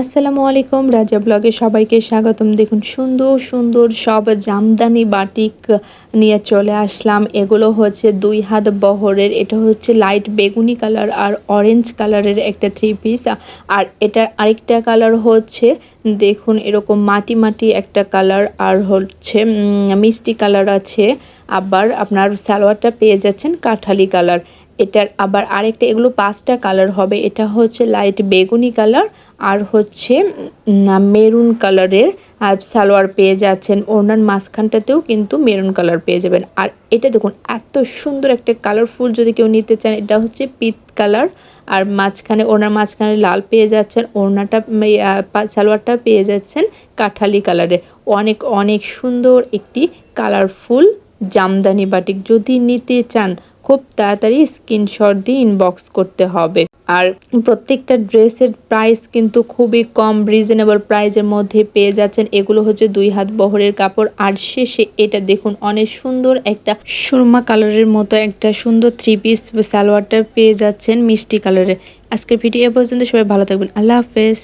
আসসালামু আলাইকুম। রাজা ব্লগে সবাইকে স্বাগতম। দেখুন, সুন্দর সুন্দর সব জামদানি বাটিক নিয়ে চলে আসলাম। এগুলো হচ্ছে দুই হাত বহরের। এটা হচ্ছে লাইট বেগুনি কালার আর অরেঞ্জ কালারের একটা থ্রি পিস আর এটার আরেকটা কালার হচ্ছে, দেখুন, এরকম মাটি মাটি একটা কালার আর হচ্ছে মিষ্টি কালার আছে। আবার আপনার সালোয়ারটা পেয়ে যাচ্ছেন কাঠালি কালার এটার আবার আরেকটা, এগুলো পাঁচটা কালার হবে। এটা হচ্ছে লাইট বেগুনি কালার আর হচ্ছে মেরুন কালারের সালোয়ার পেয়ে যাচ্ছেন। ওনার মাঝখানটাতেও কিন্তু মেরুন কালার পেয়ে যাবেন। আর এটা দেখুন, এত সুন্দর একটা কালারফুল যদি কেউ নিতে চান, এটা হচ্ছে পিত কালার আর মাঝখানে ওনার মাঝখানে লাল পেয়ে যাচ্ছেন ওনাটা সালোয়ারটা পেয়ে যাচ্ছেন কাঠালি কালারের অনেক অনেক সুন্দর একটি কালারফুল জামদানি বাটিক যদি নিতে চান, খুব তাড়াতাড়ি স্ক্রিনশট দিয়ে ইনবক্স করতে হবে। আর প্রত্যেকটা ড্রেসের প্রাইস কিন্তু খুবই কম রিজনেবল প্রাইসের মধ্যে পেয়ে যাচ্ছেন। এগুলো হচ্ছে দুই হাত বহরের কাপড়। আর শেষে এটা দেখুন, অনেক সুন্দর একটা সুরমা কালারের মতো একটা সুন্দর থ্রি পিস সালোয়ারটা পেয়ে যাচ্ছেন মিষ্টি কালারের আজকের ভিডিও এ পর্যন্ত সবাই ভালো থাকবেন। আল্লাহ হাফেজ।